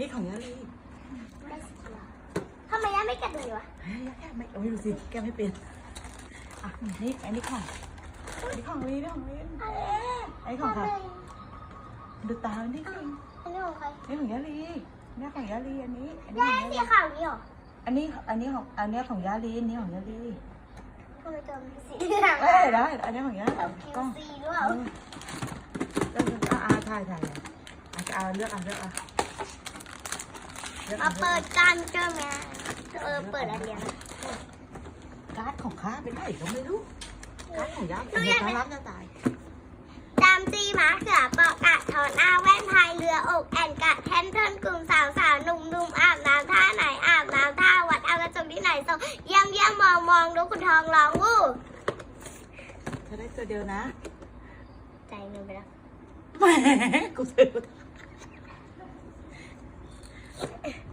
นี่ของยาลีได้สีเขียวทำไมย่าไม่กัดดูวะเฮ้ยแกไม่โอ้ยดูสิแกไม่เป็นอะนี่อันนี้ของอันนี้ของลีนี่ของลีอะไรอันนี้ของใครดูตาอันนี้อัของนนี้ของใครนี่ของยาลีนี่ของยาลีอันนี้อันนี้ย่าของสียาลีขาวนี่หรออันนี้อันนี้ของอันนี้ของยาลีอันนี้ของยาลีทำไมตัวมันสีเหลืองเอ้ยได้อันนี้ของยาลีคิกล้วองซีหรือเปล่าเออเลือกเอาถ่ายถ่ายอาจจะเอาเลือกเอาเลือกเอาเลือก มาเอาเปิดกันเจอไหมเออเปิดอันเดียวการ์ดของข้าเป็นไหนก็ไม่รู้การ์ดของยักษ์เป็นการรับจะตายจำจีหมาเสือปอกกะถอนอาแว่นพายเรืออกแอนกะแทนเทินกลุ่มสาวสาวหนุ่มหนุ่มอาบน้ำท่าไหนอาบน้ำท่าวัดเอากระจกที่ไหนส่งเยี่ยมเยี่ยมมองมองดูคุณทองร้องวู้เธอได้ตัวเดียวนะใจหนึ่งไปแล้วแหมกูซื้อ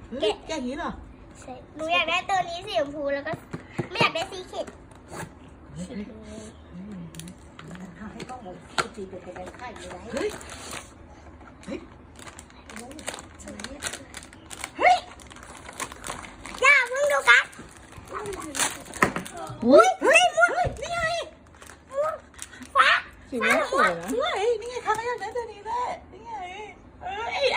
เฮ้ยอย่างนี้เหรอใช่หนูอยากได้ตัวนี้สีชมพูแล้วก็ ไม่อยากได้สีเขียวเฮ้ยให้กล้องเลยตีไปไปไข่เลยเฮ้ยเฮ้ยย่าเพิ่งดูกันอุ้ยเฮ้ยเฮ้ยนี่ไงฟ้าสีม่วงสวยนะเฮ้ยนี่ไงทำให้แบบนั้นตัวนี้ได้นี่ไงเอ้ยอะโชว์โชว์โชว์โชว์ยังกันถ่ายรูปโอ้